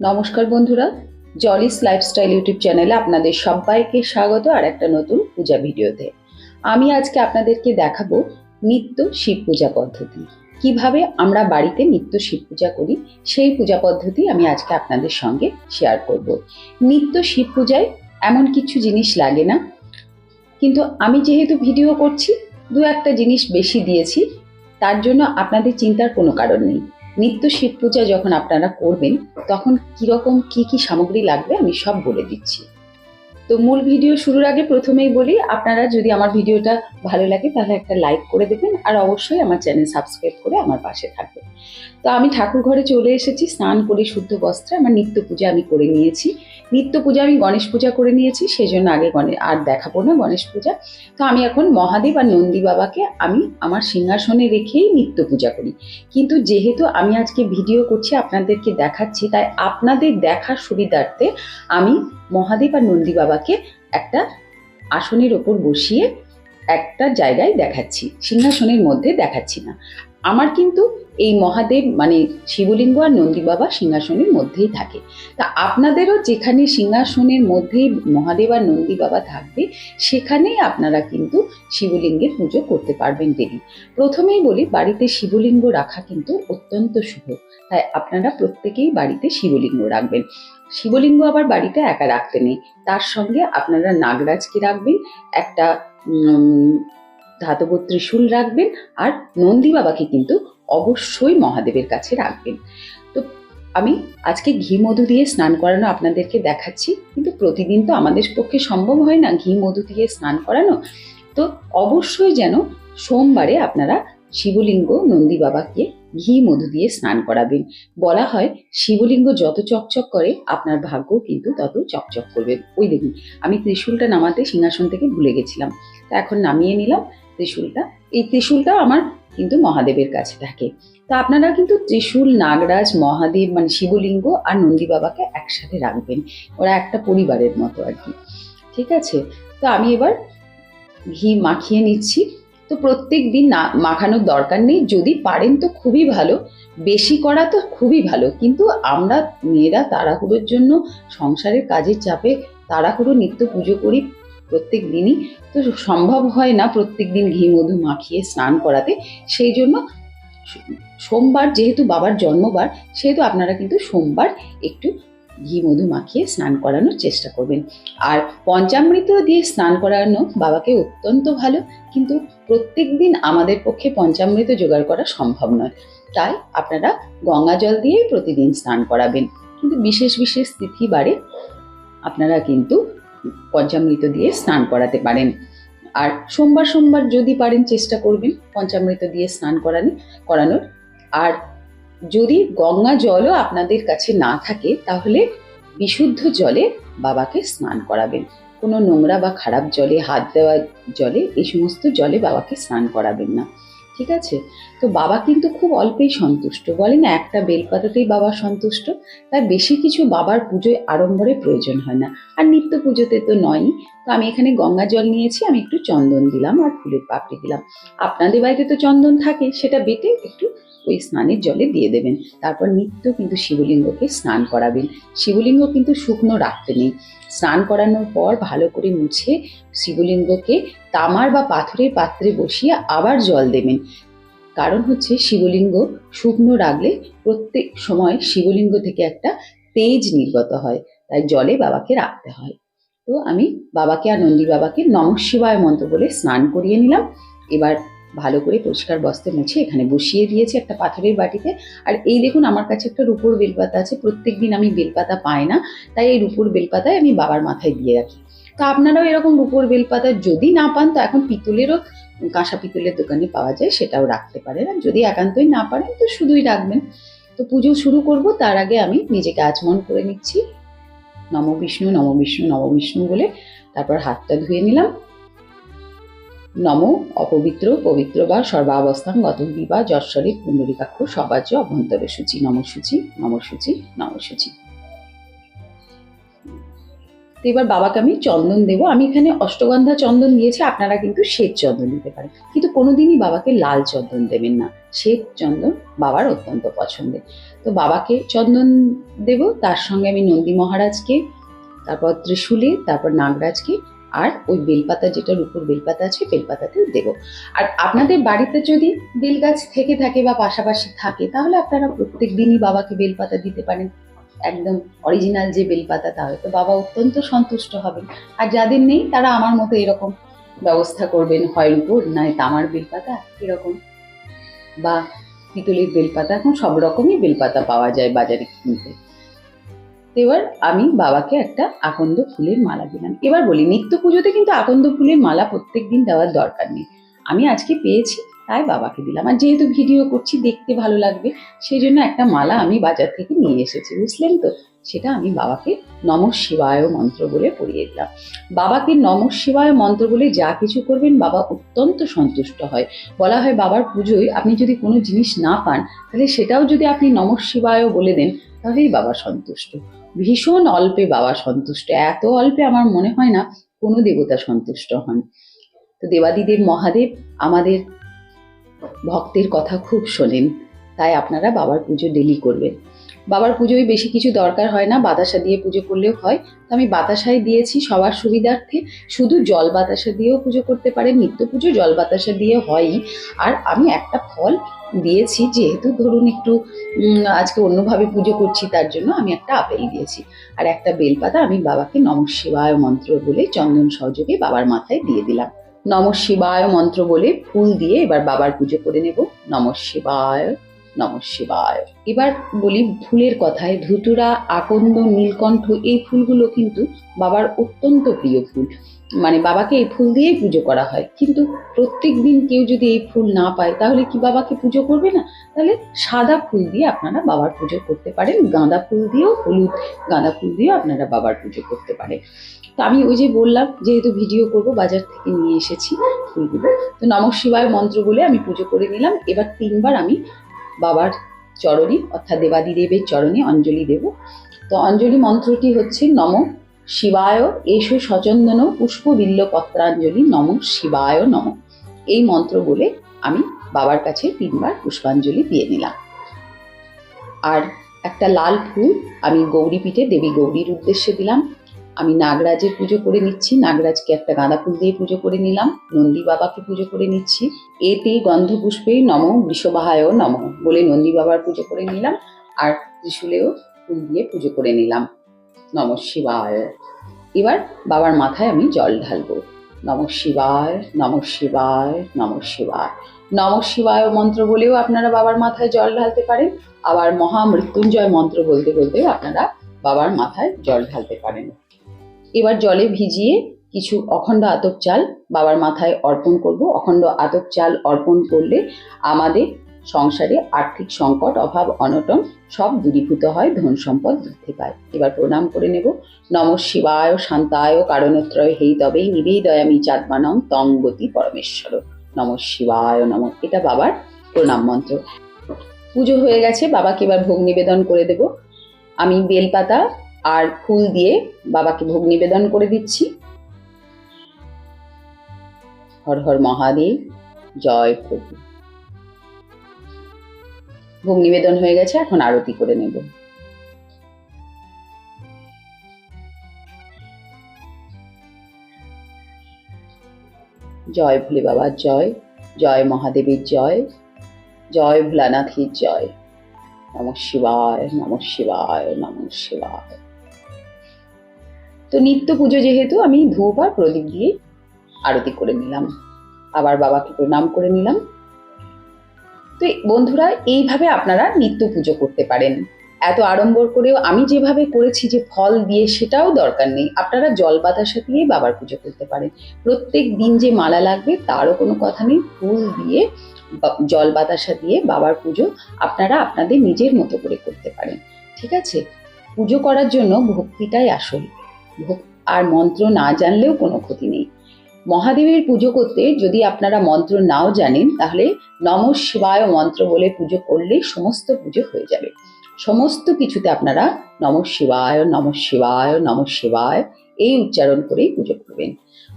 নমস্কার বন্ধুরা জলিস lifestyle YouTube চ্যানেলে আপনাদের সবাইকে স্বাগত আর একটা নতুন পূজা ভিডিওতে। আমি আজকে আপনাদেরকে দেখাবো নিত্য শিব পূজা পদ্ধতি। কীভাবে আমরা বাড়িতে নিত্য শিব পূজা করি, সেই পূজা পদ্ধতি আমি আজকে আপনাদের সঙ্গে শেয়ার করব। নিত্য শিব পূজায় এমন কিছু জিনিস লাগে না, কিন্তু আমি যেহেতু ভিডিও করছি, দু একটা জিনিস বেশি দিয়েছি, তার জন্য আপনাদের চিন্তার কোনো কারণ নেই। নিত্য শিব পূজা যখন আপনারা করবেন, তখন কীরকম কি কি সামগ্রী লাগবে আমি সব বলে দিচ্ছি। তো মূল ভিডিও শুরুর আগে প্রথমেই বলি, আপনারা যদি আমার ভিডিওটা ভালো লাগে তাহলে একটা লাইক করে দেবেন আর অবশ্যই আমার চ্যানেল সাবস্ক্রাইব করে আমার পাশে থাকবেন। তো আমি ঠাকুর ঘরে চলে এসেছি, স্নান করে শুদ্ধ বস্ত্রে আমার নিত্য পূজা আমি করে নিয়েছি। নিত্য পূজা আমি গণেশ পূজা করে নিয়েছি সেই জন্য আগে গণে আর দেখাবো না গণেশ পূজা। তো আমি এখন মহাদেব আর নন্দী বাবাকে আমি আমার সিংহাসনে রেখেই নিত্য পূজা করি। কিন্তু যেহেতু আমি আজকে ভিডিও করছি, আপনাদেরকে দেখাচ্ছি, তাই আপনাদের দেখার সুবিধার্থে আমি মহাদেব আর নন্দী বাবাকে একটা আসনের ওপর বসিয়ে একটা জায়গায় দেখাচ্ছি, সিংহাসনের মধ্যে দেখাচ্ছি না। আমার কিন্তু এই মহাদেব মানে শিবলিঙ্গ আর নন্দী বাবা সিংহাসনের মধ্যেই থাকে। তা আপনাদেরও যেখানে সিংহাসনের মধ্যেই মহাদেব আর নন্দী বাবা থাকবে, সেখানেই আপনারা কিন্তু শিবলিঙ্গের পুজো করতে পারবেন দেবী। প্রথমেই বলি, বাড়িতে শিবলিঙ্গ রাখা কিন্তু অত্যন্ত শুভ। তাই আপনারা প্রত্যেকেই বাড়িতে শিবলিঙ্গ রাখবেন। শিবলিঙ্গ আবার বাড়িতে একা রাখতে নেই। তার সঙ্গে আপনারা নাগরাজকে রাখবেন? একটা ধাতব ত্রিশূল রাখবেন আর নন্দী বাবাকে কিন্তু অবশ্যই মহাদেবের কাছে রাখবেন। তো আমি আজকে ঘি মধু দিয়ে স্নান করানো আপনাদেরকে দেখাচ্ছি, কিন্তু প্রতিদিন তো আমাদের পক্ষে সম্ভব হয় না ঘি মধু দিয়ে স্নান করানো। তো অবশ্যই যেন সোমবারে আপনারা শিবলিঙ্গ নন্দী বাবাকে ঘি মধু দিয়ে স্নান করাবেন। বলা হয়, শিবলিঙ্গ যত চকচক করে, আপনার ভাগ্য কিন্তু তত চকচক করবে। ওই দেখুন, আমি ত্রিশূলটা নামাতে সিংহাসন থেকে ভুলে গেছিলাম। তা এখন নামিয়ে নিলাম ত্রিশূলটা। এই ত্রিশূলটা আমার কিন্তু মহাদেবের কাছে থাকে। তা আপনারা কিন্তু ত্রিশূল, নাগরাজ, মহাদেব মানে শিবলিঙ্গ আর নন্দী বাবাকে একসাথে রাখবেন। ওরা একটা পরিবারের মতো আর কি। ঠিক আছে? তো আমি এবার ঘি মাখিয়ে নিচ্ছি। তো প্রত্যেক দিন না মাখানোর দরকার নেই। যদি পারেন তো খুবই ভালো, বেশি করা তো খুবই ভালো। কিন্তু আমরা মেয়েরা তাড়াহুড়োর জন্য সংসারের কাজের চাপে তাড়াহুড়ো, নিত্য পুজো করি প্রত্যেক দিনই। তো সম্ভব হয় না প্রত্যেক দিন ঘি, মধু মাখিয়ে স্নান করাতে। সেই জন্য সোমবার যেহেতু বাবার জন্মবার, সেহেতু আপনারা কিন্তু সোমবার একটু ঘি, মধু মাখিয়ে স্নান করানোর চেষ্টা করবেন। আর পঞ্চামৃত দিয়ে স্নান করানো বাবাকে অত্যন্ত ভালো, কিন্তু প্রত্যেক দিন আমাদের পক্ষে পঞ্চামৃত জোগাড় করা সম্ভব নয়। তাই আপনারা গঙ্গা জল দিয়েই প্রতিদিন স্নান করাবেন। কিন্তু বিশেষ বিশেষ তিথি বারে আপনারা কিন্তু পঞ্চামৃত দিয়ে স্নান করাতে পারেন। আর সোমবার সোমবার যদি পারেন চেষ্টা করবেন পঞ্চামৃত দিয়ে স্নান করানো, করানোর। আর যদি গঙ্গা জলও আপনাদের কাছে না থাকে, তাহলে বিশুদ্ধ জলে বাবাকে স্নান করাবেন। কোনো নোংরা বা খারাপ জলে, হাত দেওয়া জলে, এই সমস্ত জলে বাবাকে স্নান করাবেন না। ঠিক আছে? তো বাবা কিন্তু খুব অল্পেই সন্তুষ্ট। বলে না, একটা বেলপাতাতেই বাবা সন্তুষ্ট। তাই বেশি কিছু বাবার পুজোয় আড়ম্বরে প্রয়োজন হয় না। আর নিত্য পুজোতে তো নয়ই। তো আমি এখানে গঙ্গা জল নিয়েছি, আমি একটু চন্দন দিলাম আর ফুলের পাপড়ি দিলাম। আপনাদের বাড়িতে তো চন্দন থাকে, সেটা বেটে একটু ওই স্নানের জলে দিয়ে দেবেন। তারপর নিত্য কিন্তু শিবলিঙ্গকে স্নান করাবেন। শিবলিঙ্গ কিন্তু শুকনো রাখতে নেই। স্নান করানোর পর ভালো করে মুছে শিবলিঙ্গকে তামার বা পাথরের পাত্রে বসিয়ে আবার জল দেবেন। কারণ হচ্ছে শিবলিঙ্গ শুকনো রাখলে প্রত্যেক সময় শিবলিঙ্গ থেকে একটা তেজ নির্গত হয়। তাই জলে বাবাকে রাখতে হয়। তো আমি বাবাকে আর নন্দী বাবাকে নম শিবায় মন্ত্র বলে স্নান করিয়ে নিলাম। এবার ভালো করে পরিষ্কার বস্তে মুছে এখানে বসিয়ে দিয়েছি একটা পাথরের বাটিতে। আর এই দেখুন আমার কাছে একটা রূপোর বেলপাতা আছে। প্রত্যেক দিন আমি বেলপাতা পাই না। তাই এই রূপোর বেলপাতায় আমি বাবার মাথায় দিয়ে রাখি। তো আপনারাও এরকম রূপোর বেলপাতা যদি না পান, তো এখন পিতলেরও কাঁসা পিতলের দোকানে পাওয়া যায়, সেটাও রাখতে পারেন। আর যদি একান্তই না পারেন, তো শুধুই রাখবেন। তো পুজো শুরু করব, তার আগে আমি নিজেকে আচমন করে নিচ্ছি। নম বিষ্ণু নম বিষ্ণু নম বিষ্ণু বলে তারপর হাতটা ধুয়ে নিলাম। নম অপবিত্র, পবিত্র বা সর্বাবস্থান গত বিবা যশ্বরী, পুণ্ডরিকাক্ষ, সবাজ্য, অভ্যন্তরে সূচি, নমসূচি নমসূচি নমসূচি। তো এবার বাবাকে আমি চন্দন দেবো। আমি এখানে অষ্টগন্ধা চন্দন দিয়েছি, আপনারা কিন্তু শ্বেত চন্দন দিতে পারেন। কিন্তু কোনোদিনই বাবাকে লাল চন্দন দেবেন না। শ্বেত চন্দন বাবার অত্যন্ত পছন্দের। তো বাবাকে চন্দন দেব, তার সঙ্গে আমি নন্দী মহারাজকে, তারপর ত্রিশূলে, তারপর নাগরাজকে, আর ওই বেলপাতা যেটার উপর বেলপাতা আছে, বেলপাতাতেও দেব। আর আপনাদের বাড়িতে যদি বেল গাছ থেকে থাকে বা পাশাপাশি থাকে, তাহলে আপনারা প্রত্যেক দিনই বাবাকে বেলপাতা দিতে পারেন। একদম অরিজিনাল যে বেলপাতা, তো বাবা অত্যন্ত সন্তুষ্ট হবেন। আর যাদের নেই, তারা আমার মতো এরকম ব্যবস্থা করবেন, হয় রূপোর নয় তামার বেলপাতা, এরকম। বা পিতলের বেলপাতা, এখন সব রকমই বেলপাতা পাওয়া যায় বাজারে কিনতে। এবার আমি বাবাকে একটা আকন্দ ফুলের মালা দিলাম। এবার বলি, নিত্য পুজোতে কিন্তু আকন্দ ফুলের মালা প্রত্যেক দিন দেওয়ার দরকার নেই। আমি আজকে পেয়েছি তাই বাবাকে দিলাম। আর যেহেতু ভিডিও করছি, দেখতে ভালো লাগবে সেই জন্য একটা মালা আমি বাজার থেকে নিয়ে এসেছি, বুঝলেন তো? সেটা আমি বাবাকে নম শিবায় মন্ত্র বলে পড়িয়ে দিলাম। বাবাকে নম শিবায় মন্ত্র বলে যা কিছু করবেন, বাবা অত্যন্ত সন্তুষ্ট হয়। বলা হয়, বাবার পুজোয় আপনি যদি কোনো জিনিস না পান, তাহলে সেটাও যদি আপনি নম শিবায় বলে দেন, তাহলেই বাবা সন্তুষ্ট। ভীষণ অল্পে বাবা সন্তুষ্ট। এত অল্পে আমার মনে হয় না কোনো দেবতা সন্তুষ্ট হন। তো দেবাদিদেব মহাদেব আমাদের ভক্তের কথা খুব শোনেন, তাই আপনারা বাবার পুজো ডেলি করবেন। বাবার পুজোয় বেশি কিছু দরকার হয় না, বাতাসা দিয়ে পুজো করলেও হয়। তো আমি বাতাসাই দিয়েছি সবার সুবিধার্থে, শুধু জল বাতাসা দিয়েও পুজো করতে পারেন, নিত্য পুজো জল বাতাসা দিয়ে হয়ই। আর আমি একটা ফল দিয়েছি, যেহেতু ধরুন একটু আজকে অন্যভাবে পুজো করছি, তার জন্য আমি একটা আপেল দিয়েছি। আর একটা বেলপাতা আমি বাবাকে নম শিবায় মন্ত্র বলে চন্দন সহযোগে বাবার মাথায় দিয়ে দিলাম। নম শিবায় মন্ত্র বলে ফুল দিয়ে এবার বাবার পুজো করে নেব। নম শিবায় নম শিবায়। এবার বলি ফুলের কথায়, ধুতুরা, আকন্দ, নীলকণ্ঠ, এই ফুলগুলো কিন্তু বাবার অত্যন্ত প্রিয় ফুল। মানে বাবাকে এই ফুল দিয়েই পুজো করা হয়। কিন্তু প্রত্যেক দিন কেউ যদি এই ফুল না পায়, তাহলে কি বাবাকে পুজো করবে না? তাহলে সাদা ফুল দিয়ে আপনারা বাবার পুজো করতে পারেন, গাঁদা ফুল দিয়েও হলুদ, গাঁদা ফুল দিয়েও আপনারা বাবার পুজো করতে পারেন। তো আমি ওই যে বললাম, যেহেতু ভিডিও করব, বাজার থেকে নিয়ে এসেছি ফুলগুলো। তো নম শিবায় মন্ত্র বলে আমি পুজো করে নিলাম। এবার তিনবার আমি বাবার চরণে, অর্থাৎ দেবাদিদেবের চরণে অঞ্জলি দেব। তো অঞ্জলি মন্ত্রটি হচ্ছে নম শিবায় এসো সচন্দন পুষ্পবিল্ল পত্রাঞ্জলি নম শিবায় নম। এই মন্ত্র বলে আমি বাবার কাছে তিনবার পুষ্পাঞ্জলি দিয়ে নিলাম। আর একটা লাল ফুল আমি গৌরীপীঠে দেবী গৌরীর উদ্দেশ্যে দিলাম। আমি নাগরাজের পুজো করে নিচ্ছি। নাগরাজকে একটা গাঁদা ফুল দিয়ে পুজো করে নিলাম। নন্দী বাবাকে পুজো করে নিচ্ছি। এতে গন্ধ পুষ্পে নম বৃষবাহায় নম বলে নন্দী বাবার পুজো করে নিলাম। আর ত্রিশুলেও ফুল দিয়ে পুজো করে নিলাম। নম শিবায়। এবার বাবার মাথায় আমি জল ঢালবো। নম শিবায় নম শিবায় নম শিবায়। নম শিবায় মন্ত্র বলেও আপনারা বাবার মাথায় জল ঢালতে পারেন। আবার মহামৃত্যুঞ্জয় মন্ত্র বলতে বলতেও আপনারা বাবার মাথায় জল ঢালতে পারেন। এবার জলে ভিজিয়ে কিছু অখণ্ড আতপ চাল বাবার মাথায় অর্পণ করব। অখণ্ড আতপ চাল অর্পণ করলে আমাদের সংসারে আর্থিক সংকট, অভাব, অনটন সব দূরীভূত হয়, ধন সম্পদ বৃদ্ধি পায়। এবার প্রণাম করে নেব। নম শিবায় শান্তায় কারণত্রয় হেই তবেই নিবেদয়ামি চাঁদমানং তং গতি পরমেশ্বর। নম শিবায় নম। এটা বাবার প্রণাম মন্ত্র। পুজো হয়ে গেছে, বাবাকে এবার ভোগ নিবেদন করে দেব। আমি বেলপাতা আর ফুল দিয়ে বাবাকে ভোগ নিবেদন করে দিচ্ছি। হর হর মহাদেব, জয় প্রভু। ভোগ নিবেদন হয়ে গেছে, এখন আরতি করে নেব। জয় ভোলে বাবার জয় জয় মহাদেবের জয় জয় ভোলানাথের জয়। নম শিবায় নম শিবায় নম শিবায়। তো নিত্য পুজো যেহেতু, আমি ধূপ আর প্রদীপ দিয়ে আরতি করে নিলাম। আবার বাবাকে প্রণাম করে নিলাম। তো বন্ধুরা, এইভাবে আপনারা নিত্য পুজো করতে পারেন। এত আড়ম্বর করেও আমি যেভাবে করেছি যে ফল দিয়ে সেটাও দরকার নেই। আপনারা জল বাতাসা দিয়ে বাবার পুজো করতে পারেন। প্রত্যেক দিন যে মালা লাগবে তারও কোনো কথা নেই। ফুল দিয়ে জল বাতাসা দিয়ে বাবার পুজো আপনারা আপনাদের নিজের মতো করে করতে পারেন। ঠিক আছে? পুজো করার জন্য ভক্তিটাই আসল। আর মন্ত্র না জানলেও কোনো ক্ষতি নেই। মহাদেবের পুজো করতে যদি আপনারা মন্ত্র নাও জানেন, তাহলে নম শিবায় মন্ত্র বলে পুজো করলে সমস্ত পুজো হয়ে যাবে। সমস্ত কিছুতে আপনারা নম শিবায় নম শিবায় নম শিবায় এই উচ্চারণ করেই পুজো করবেন।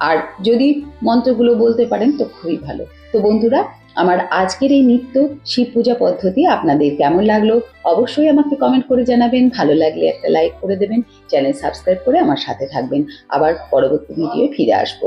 আর যদি মন্ত্রগুলো বলতে পারেন তো খুবই ভালো। তো বন্ধুরা, আমার আজকের এই নিত্য শিব পূজা পদ্ধতি আপনাদের কেমন লাগল অবশ্যই আমাকে কমেন্ট করে জানাবেন। ভালো লাগলে একটা লাইক করে দেবেন। চ্যানেল সাবস্ক্রাইব করে আমার সাথে থাকবেন। আবার পরবর্তী ভিডিও ফিরে আসব।